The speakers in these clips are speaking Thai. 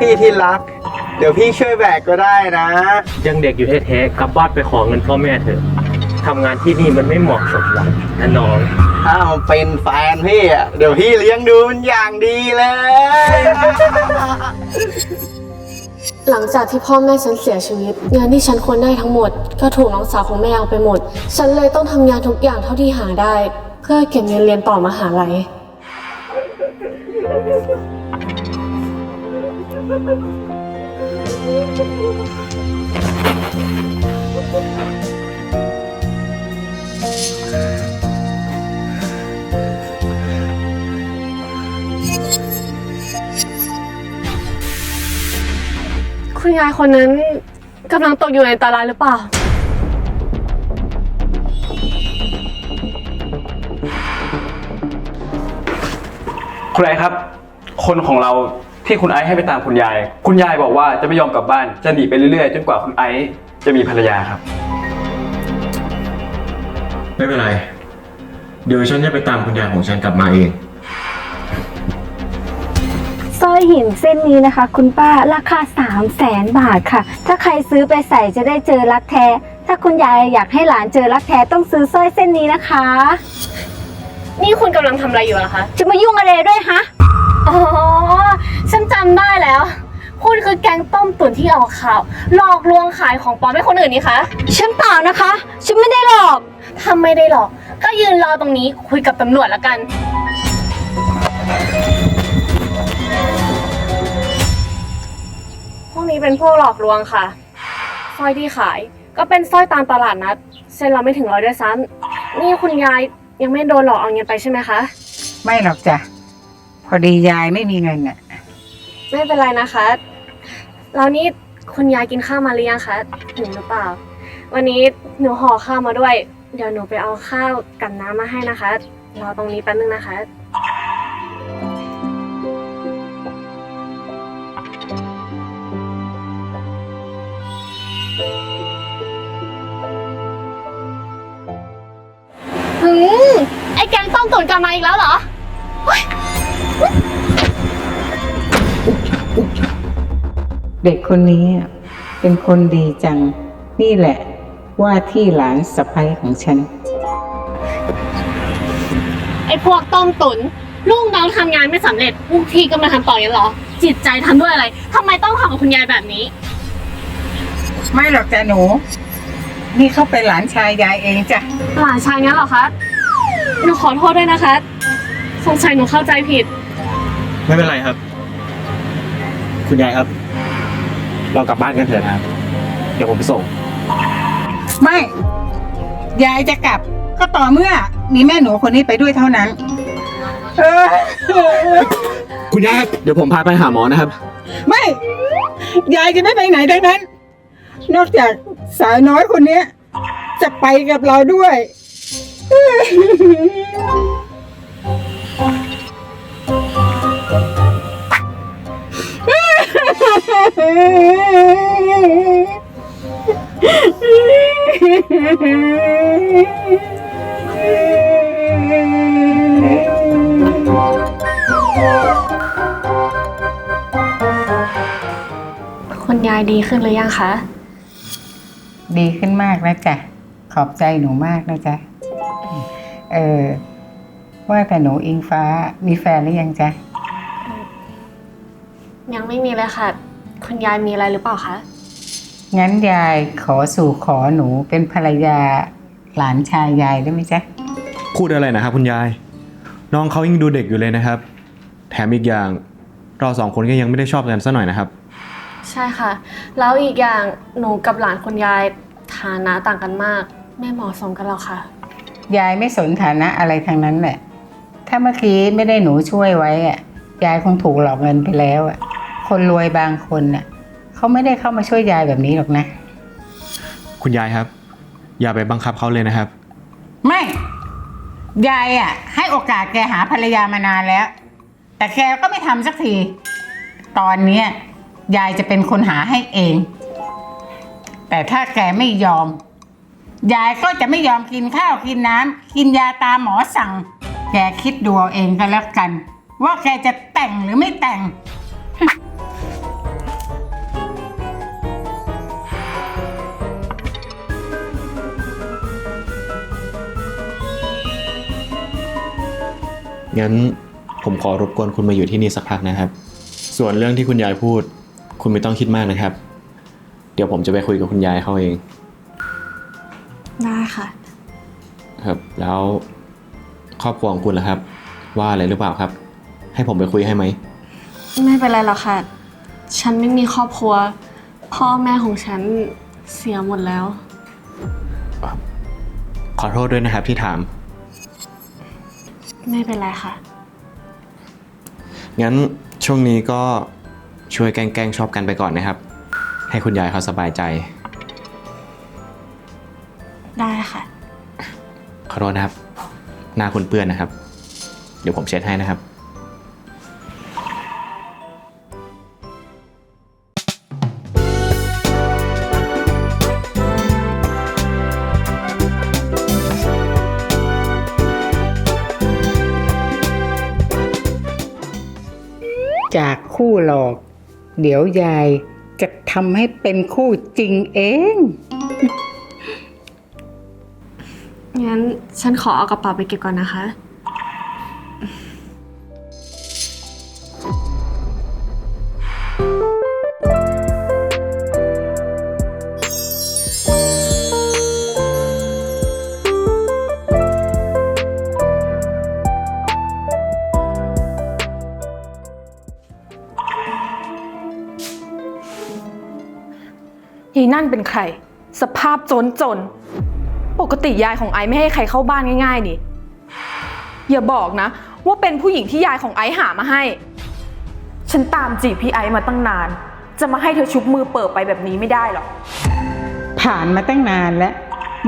พี่ที่รัก เดี๋ยวพี่ช่วยแบกก็ได้นะ ยังเด็กอยู่แท้ๆกลับบ้านไปขอเงินพ่อแม่เถอะทำงานที่นี่มันไม่เหมาะสมหรอกนะน้องถ้ามันเป็นแฟนพี่อะเดี๋ยวพี่เลี้ยงดูมันอย่างดีเลย หลังจากที่พ่อแม่ฉันเสียชีวิตงานที่ฉันควรได้ทั้งหมด ก็ถูกน้องสาวของแม่เอาไปหมด ฉันเลยต้องทำงานทุกอย่างเท่าที่หาได้ เพื่อเก็บเงินเรียนต่อมหาลัย คุณยายคนนั้นกำลังตกอยู่ในอันตรายหรือเปล่า คุณไอซ์ครับ คนของเรา ที่คุณไอซ์ให้ไปตามคุณยาย คุณยายบอกว่าจะไม่ยอมกลับบ้าน จะหนีไปเรื่อยๆ จนกว่าคุณไอซ์จะมีภรรยาครับ ไม่เป็นไร เดี๋ยวฉันจะไปตามคุณยายของฉันกลับมาเอง สร้อยหินเส้นนี้นะคะ คุณป้าราคา 3 0 0แสนบาทค่ะ ถ้าใครซื้อไปใส่จะได้เจอรักแท้ ถ้าคุณยายอยากให้หลานเจอรักแท้ต้องซื้อสร้อยเส้นนี้นะคะ นี่คุณกำลังทำอะไรอยู่ล่ะคะ จะมายุ่งอะไรด้วยฮะ อ๋อ ฉันจำได้แล้ว คุณคือแกงต้มตุ๋นที่ออกข่าว หลอกลวงขายของปลอมให้คนอื่นนี่คะ ฉันเปล่านะคะ ฉันไม่ได้หลอก ถ้าไม่ได้หลอก ก็ยืนรอตรงนี้คุยกับตำรวจแล้วกัน พวกนี้เป็นพวกหลอกลวงค่ะ สร้อยที่ขาย ก็เป็นสร้อยตามตลาดนัด เส้นเราไม่ถึงร้อยด้วยซ้ำนี่คุณยายยังไม่โดนหลอกเอาเงินไปใช่ไหมคะ ไม่หรอกจ้ะ พอดียายไม่มีเงินน่ะไม่เป็นไรนะคะ แล้วนี่คุณยายกินข้าวมาหรือยังคะหิวหรือเปล่า วันนี้หนูห่อข้าวมาด้วย เดี๋ยวหนูไปเอาข้าวกับน้ำมาให้นะคะ รอตรงนี้แป๊บนึงนะคะ หืมไอ้แกงต้มตุ๋นกลับมาอีกแล้วเหรอเด็กคนนี้เป็นคนดีจัง นี่แหละว่าที่หลานสะใภ้ของฉัน ไอ้พวกต้มตุนลูกน้องทำงานไม่สำเร็จลูกทีก็มาทำต่ออย่างเหรอ จิตใจทำด้วยอะไรทำไมต้องทำกับคุณยายแบบนี้ ไม่หรอกจ้ะหนู นี่เขาเป็นหลานชายยายเองจ้ะ หลานชายงั้นเหรอคะ หนูขอโทษด้วยนะคะ สงสัยหนูเข้าใจผิด ไม่เป็นไรครับ คุณยายครับ เรากลับบ้านกันเถอะนะครับ เดี๋ยวผมไปส่ง ไม่ ยายจะกลับก็ต่อเมื่อมีแม่หนูคนนี้ไปด้วยเท่านั้น เออ คุณยายครับเดี๋ยวผมพาไปหาหมอนะครับ ไม่ ยายจะไม่ไปไหนทั้งนั้น นอกจากสาวน้อยคนเนี้ยจะไปกับเราด้วย คุณยายดีขึ้นหรือยังคะ ดีขึ้นมากนะจ๊ะขอบใจหนูมากนะจ๊ะ เออ ว่าแต่หนูอิงฟ้ามีแฟนหรือยังจ๊ะ ยังไม่มีเลยค่ะ คุณยายมีอะไรหรือเปล่าคะ งั้นยายขอสู่ขอหนูเป็นภรรยาหลานชายยายได้ไหมจ๊ะ พูดอะไรนะครับคุณยาย น้องเขายังดูเด็กอยู่เลยนะครับ แถมอีกอย่างเราสองคนก็ยังไม่ได้ชอบกันซะหน่อยนะครับ ใช่ค่ะ แล้วอีกอย่างหนูกับหลานคุณยายฐานะต่างกันมาก ไม่เหมาะสมกันหรอกค่ะ ยายไม่สนฐานะอะไรทางนั้นแหละ ถ้าเมื่อกี้ไม่ได้หนูช่วยไว้อะยายคงถูกหลอกเงินไปแล้วอะ คนรวยบางคนน่ะเขาไม่ได้เข้ามาช่วยยายแบบนี้หรอกนะ คุณยายครับ อย่าไปบังคับเขาเลยนะครับ ไม่ ยายอะ ให้โอกาสแกหาภรรยามานานแล้ว แต่แกก็ไม่ทำสักที ตอนเนี้ยยายจะเป็นคนหาให้เอง แต่ถ้าแกไม่ยอม ยายก็จะไม่ยอมกินข้าวกินน้ำกินยาตามหมอสั่ง แกคิดดูเอาเองก็แล้วกัน ว่าแกจะแต่งหรือไม่แต่ง งั้นผมขอรบกวนคุณมาอยู่ที่นี่สักพักนะครับ ส่วนเรื่องที่คุณยายพูด คุณไม่ต้องคิดมากนะครับ เดี๋ยวผมจะไปคุยกับคุณยายเขาเอง ได้ค่ะ ครับ แล้วครอบครัวของคุณล่ะครับ ว่าอะไรหรือเปล่าครับ ให้ผมไปคุยให้ไหม ไม่เป็นไรหรอกค่ะ ฉันไม่มีครอบครัว พ่อแม่ของฉันเสียหมดแล้ว ขอโทษด้วยนะครับที่ถาม ไม่เป็นไรค่ะ งั้นช่วงนี้ก็ช่วยแกล้งๆชอบกันไปก่อนนะครับ ให้คุณยายเขาสบายใจ ได้ค่ะ ขอโทษนะครับ หน้าคุณเปื้อนนะครับ เดี๋ยวผมเช็ดให้นะครับ ยายจะทำให้เป็นคู่จริงเอง งั้นฉันขอเอากระเป๋าไปเก็บก่อนนะคะ เป็นใคร สภาพจนจน ปกติยายของไอซ์ไม่ให้ใครเข้าบ้านง่ายๆนี่อย่าบอกนะ ว่าเป็นผู้หญิงที่ยายของไอซ์หามาให้ ฉันตามจีบพี่ไอซ์มาตั้งนาน จะมาให้เธอชุบมือเปิดไปแบบนี้ไม่ได้หรอก ผ่านมาตั้งนานแล้ว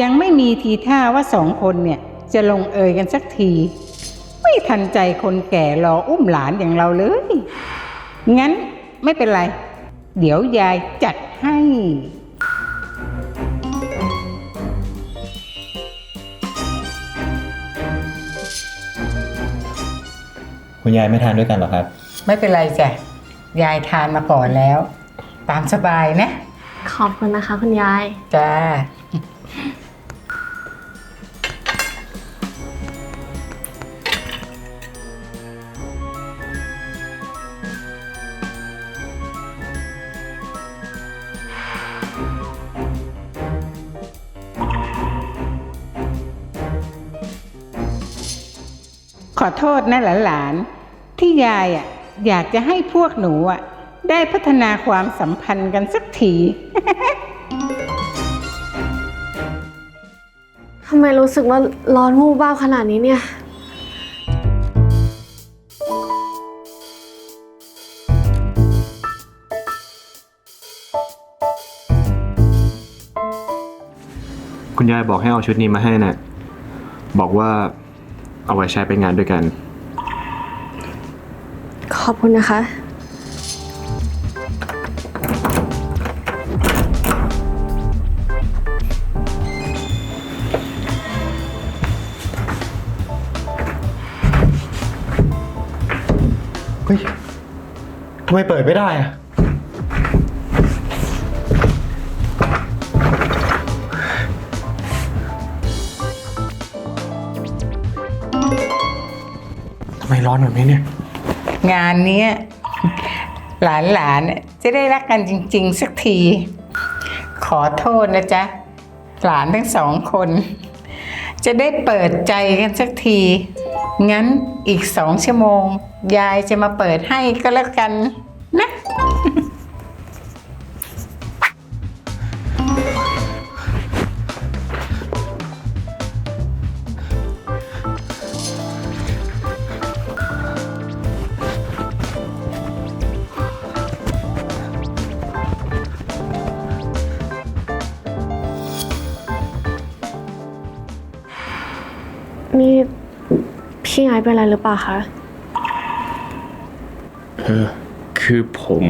ยังไม่มีทีท่าว่าสองคนเนี่ย จะลงเอยกันสักที ไม่ทันใจคนแก่รออุ้มหลานอย่างเราเลย งั้นไม่เป็นไร เดี๋ยวยายจัดให้ คุณยายไม่ทานด้วยกันหรอครับ ไม่เป็นไรจ้ะยายทานมาก่อนแล้ว ตามสบายนะ ขอบคุณนะคะ คุณยาย จ้า ษนะหลานๆที่ยายอะอยากจะให้พวกหนูอะได้พัฒนาความสัมพันธ์กันสักทีทำไมรู้สึกว่าร้อนวูบวาบขนาดนี้เนี่ย คุณยายบอกให้เอาชุดนี้มาให้นะ่ะบอกว่า เอาไว้ใช้ไปงานด้วยกัน ขอบคุณนะคะ เฮ้ยทำไมเปิดไม่ได้อะ ร้อนแบบนี้เนี่ย งานเนี้ยหลานๆน่ะจะได้รักกันจริง ๆ สักที ขอโทษนะจ๊ะ หลานทั้งสองคน จะได้เปิดใจกันสักที งั้นอีกสองชั่วโมง ยายจะมาเปิดให้ก็แล้วกัน นะนี่พี่ไอซ์เป็นอะไรหรือเปล่าคะ เออคือผม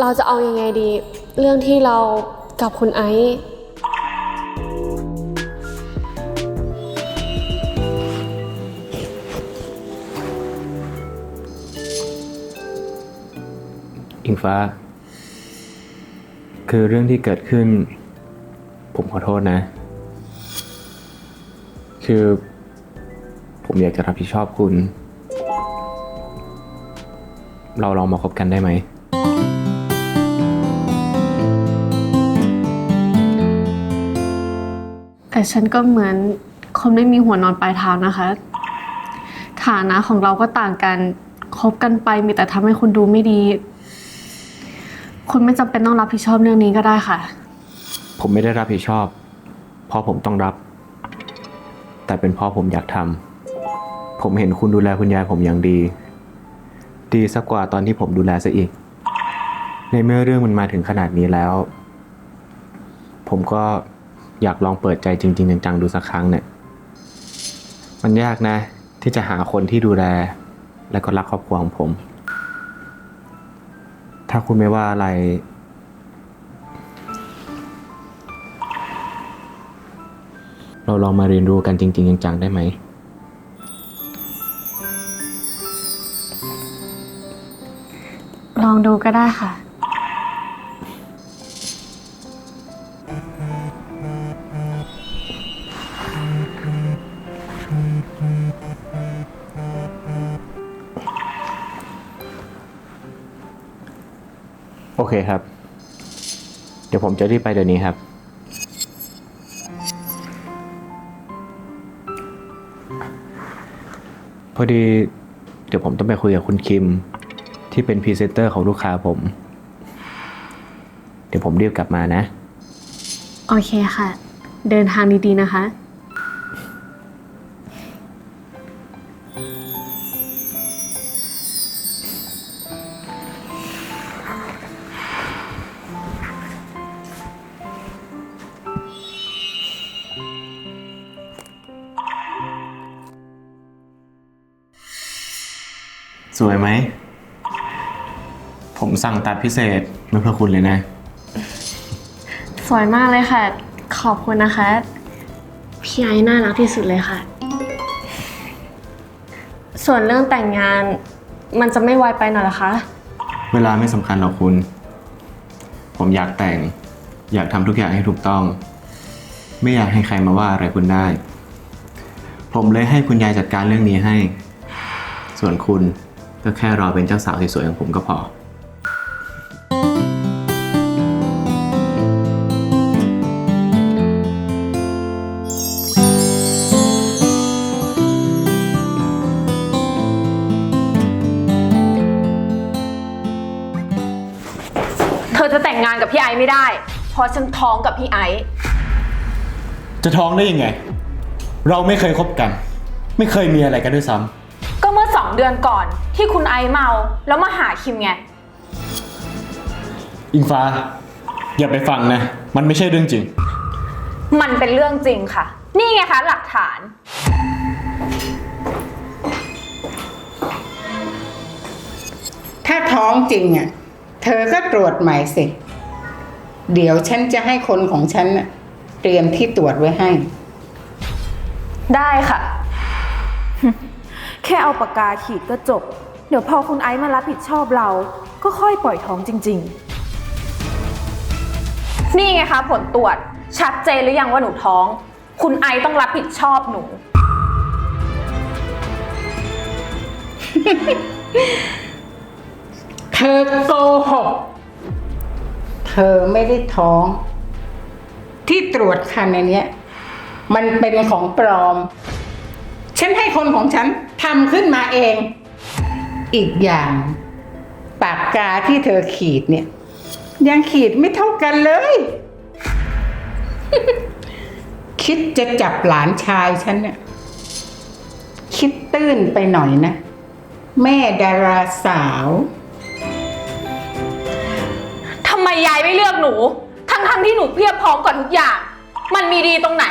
เราจะเอายังไงดี เรื่องที่เรากับคุณไอซ์ อิงฟ้า คือเรื่องที่เกิดขึ้น ผมขอโทษนะ คือ ผมอยากจะรับผิดชอบคุณ เราลองมาคบกันได้ไหมแต่ฉันก็เหมือนคนไม่มีหัวนอนปลายเท้านะคะ ฐานะของเราก็ต่างกัน คบกันไปมีแต่ทำให้คุณดูไม่ดี คุณไม่จำเป็นต้องรับผิดชอบเรื่องนี้ก็ได้ค่ะ ผมไม่ได้รับผิดชอบ เพราะผมต้องรับ แต่เป็นเพราะผมอยากทำผมเห็นคุณดูแลคุณยายผมอย่างดี ดีสักกว่าตอนที่ผมดูแลซะอีก ในเมื่อเรื่องมันมาถึงขนาดนี้แล้ว ผมก็อยากลองเปิดใจจริง ๆ จังๆดูสักครั้งเนี่ย มันยากนะ ที่จะหาคนที่ดูแล และก็รักครอบครัวของผม ถ้าคุณไม่ว่าอะไร เราลองมาเรียนรู้กันจริง ๆ จังๆได้ไหม ลองดูก็ได้ค่ะ โอเคครับ เดี๋ยวผมจะรีบไปเดี๋ยวนี้ครับ พอดี เดี๋ยวผมต้องไปคุยกับคุณคิม ที่เป็นพรีเซนเตอร์ของลูกค้าผม เดี๋ยวผมรีบกลับมานะ โอเคค่ะ เดินทางดีๆนะคะ สวยไหม ผมสั่งตัดพิเศษมาเพื่อคุณเลยนะ สวยมากเลยค่ะ ขอบคุณนะคะ พี่ไอ้น่ารักที่สุดเลยค่ะ ส่วนเรื่องแต่งงานมันจะไม่ไวไปหน่อยเหรอคะ เวลาไม่สำคัญหรอกคุณ ผมอยากแต่ง อยากทำทุกอย่างให้ถูกต้อง ไม่อยากให้ใครมาว่าอะไรคุณได้ ผมเลยให้คุณยายจัดการเรื่องนี้ให้ ส่วนคุณ ก็แค่รอเป็นเจ้าสาวสวยๆของผมก็พอ เธอจะแต่งงานกับพี่ไอซ์ไม่ได้ เพราะฉันท้องกับพี่ไอซ์จะท้องได้ยังไง เราไม่เคยคบกัน ไม่เคยมีอะไรกันด้วยซ้ำก็เมื่ อสองเดือนก่อน ที่คุณไอซ์เมาแล้วมาหาคิมไง อิงฟ้า อย่าไปฟังนะ มันไม่ใช่เรื่องจริง มันเป็นเรื่องจริงค่ะ นี่ไงคะหลักฐาน ถ้าท้องจริงอะ เธอก็ตรวจใหม่สิ เดี๋ยวฉันจะให้คนของฉันน่ะเตรียมที่ตรวจไว้ให้ ได้ค่ะแค่เอาปากกาขีดก็จบ เดี๋ยวพอคุณไอซ์มารับผิดชอบเรา ก็ค่อยปล่อยท้องจริงๆนี่ไงคะผลตรวจชัดเจนหรือยังว่าหนูท้อง คุณไอซ์ต้องรับผิดชอบหนู เธอโกหก เธอไม่ได้ท้อง ที่ตรวจคันในเนี้ย มันเป็นของปลอม ฉันให้คนของฉันทำขึ้นมาเอง อีกอย่าง ปากกาที่เธอขีดเนี่ย ยังขีดไม่เท่ากันเลย คิดจะจับหลานชายฉันเนี่ยคิดตื้นไปหน่อยนะ แม่ดาราสาว ทำไมยายไม่เลือกหนู ทั้งๆที่หนูเพียบพร้อมกว่าทุกอย่าง มันมีดีตรงไหน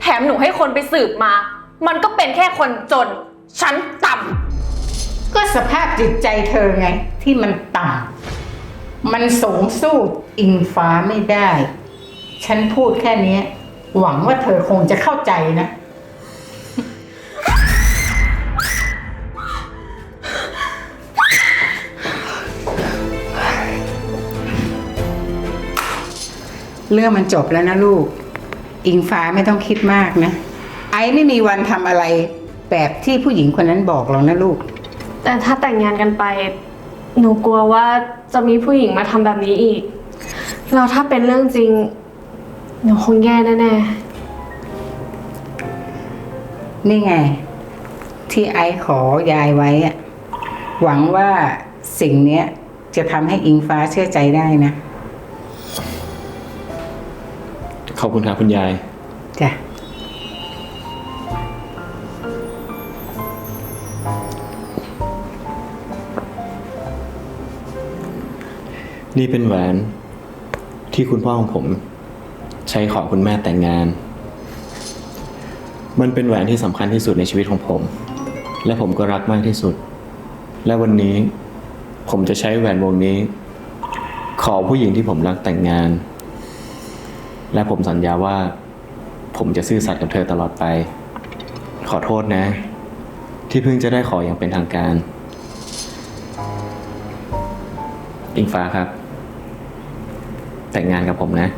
แถมหนูให้คนไปสืบมา มันก็เป็นแค่คนจนชั้นต่ำก็สภาพจิตใจเธอไง ที่มันต่ำมันสูงสู้อิงฟ้าไม่ได้ ฉันพูดแค่นี้หวังว่าเธอคงจะเข้าใจนะ เรื่องมันจบแล้วนะลูก อิงฟ้าไม่ต้องคิดมากนะ ไอ้ไม่มีวันทำอะไร แบบที่ผู้หญิงคนนั้นบอกหรอกนะลูก แต่ถ้าแต่งงานกันไป หนูกลัวว่าจะมีผู้หญิงมาทำแบบนี้อีกแล้วถ้าเป็นเรื่องจริง หนูคงแย่แน่นี่ไง ที่ไอ้ขอยายไว้อะหวังว่าสิ่งเนี้ยจะทำให้อิงฟ้าเชื่อใจได้นะขอบคุณครับคุณยาย จ้ะ นี่เป็นแหวนที่คุณพ่อของผม ใช้ขอคุณแม่แต่งงาน มันเป็นแหวนที่สำคัญที่สุดในชีวิตของผม และผมก็รักมากที่สุด และวันนี้ผมจะใช้แหวนวงนี้ ขอผู้หญิงที่ผมรักแต่งงาน และผมสัญญาว่า ผมจะซื่อสัตย์กับเธอตลอดไป ขอโทษนะ ที่เพิ่งจะได้ขออย่างเป็นทางการอิงฟ้าครับ แต่งงานกับผมนะ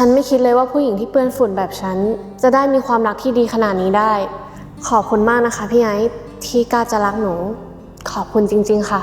ฉันไม่คิดเลยว่าผู้หญิงที่เปื้อนฝุ่นแบบฉัน จะได้มีความรักที่ดีขนาดนี้ได้ ขอบคุณมากนะคะพี่ไอซ์ ที่กล้าจะรักหนู ขอบคุณจริง ๆ ค่ะ